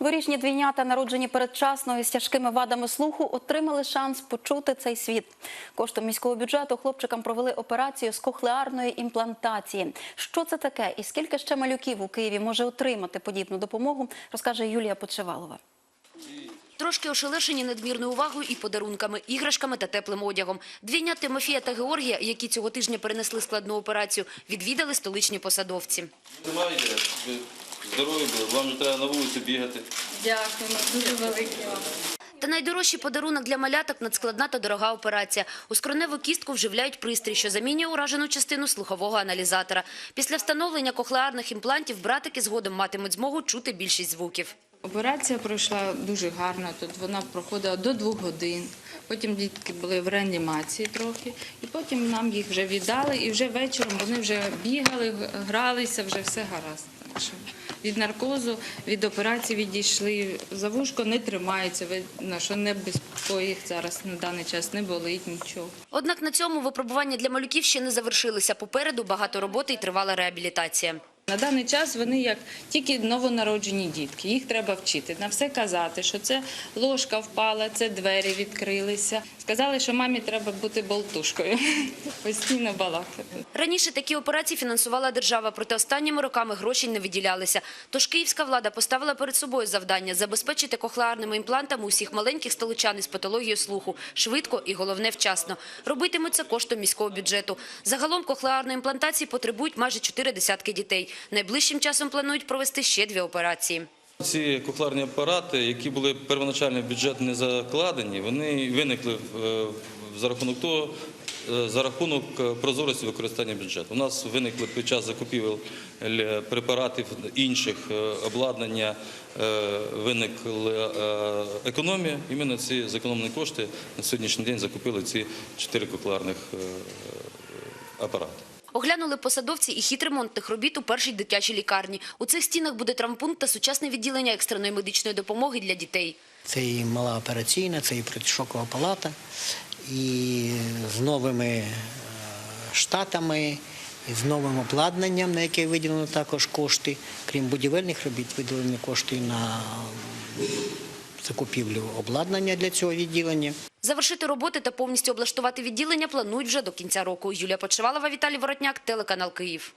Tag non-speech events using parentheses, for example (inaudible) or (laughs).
Дворічні двійнята, народжені передчасно і з тяжкими вадами слуху, отримали шанс почути цей світ. Коштом міського бюджету хлопчикам провели операцію з кохлеарної імплантації. Що це таке і скільки ще малюків у Києві може отримати подібну допомогу, розкаже Юлія Почевалова. Трошки ошелешені надмірною увагою і подарунками, іграшками та теплим одягом. Двійня Тимофія та Георгія, які цього тижня перенесли складну операцію, відвідали столичні посадовці. Немає, здорові були, вам не треба на вулиці бігати. Дякуємо, дуже велике вам. Та найдорожчий подарунок для маляток – надскладна та дорога операція. У скроневу кістку вживляють пристрій, що замінює уражену частину слухового аналізатора. Після встановлення кохлеарних імплантів братики згодом матимуть змогу чути більшість звуків. Операція пройшла дуже гарно. Тут вона проходила до двох годин. Потім дітки були в реанімації трохи, і потім нам їх вже віддали, і вже вечором вони вже бігали, гралися, вже все гаразд. Від наркозу, від операції відійшли. За вушко не тримається, видно, що не безпокоїть зараз на даний час, не болить нічого. Однак на цьому випробування для малюків ще не завершилися. Попереду багато роботи і тривала реабілітація. На даний час вони як тільки новонароджені дітки. Їх треба вчити на все казати, що це ложка впала, це двері відкрилися. Сказали, що мамі треба бути болтушкою, (laughs) постійно балакати. Раніше такі операції фінансувала держава, проте останніми роками гроші не виділялися. Тож київська влада поставила перед собою завдання забезпечити кохлеарними імплантами усіх маленьких столичан із патологією слуху швидко і головне вчасно. Робитимуть це коштом міського бюджету. Загалом кохлеарної імплантації потребують майже чотири десятки дітей. Найближчим часом планують провести ще дві операції. Ці кохлеарні апарати, які були первоначально в бюджет не закладені, вони виникли е, за рахунок того, е, за рахунок е, прозорості використання бюджету. У нас виникли під час закупівель препаратів інших обладнання, е, виникла е, економія. Іменно ці зекономлені кошти на сьогоднішній день закупили ці чотири кохлеарних е, апарати. Оглянули посадовці і хід ремонтних робіт у першій дитячій лікарні. У цих стінах буде травмпункт та сучасне відділення екстреної медичної допомоги для дітей. Це і мала операційна, це і протишокова палата, і з новими е, штатами, і з новим обладнанням, на яке виділено також кошти, крім будівельних робіт, виділені кошти на закупівлю обладнання для цього відділення. Завершити роботи та повністю облаштувати відділення планують вже до кінця року. Юлія Почевалова, Віталій Воротняк, телеканал Київ.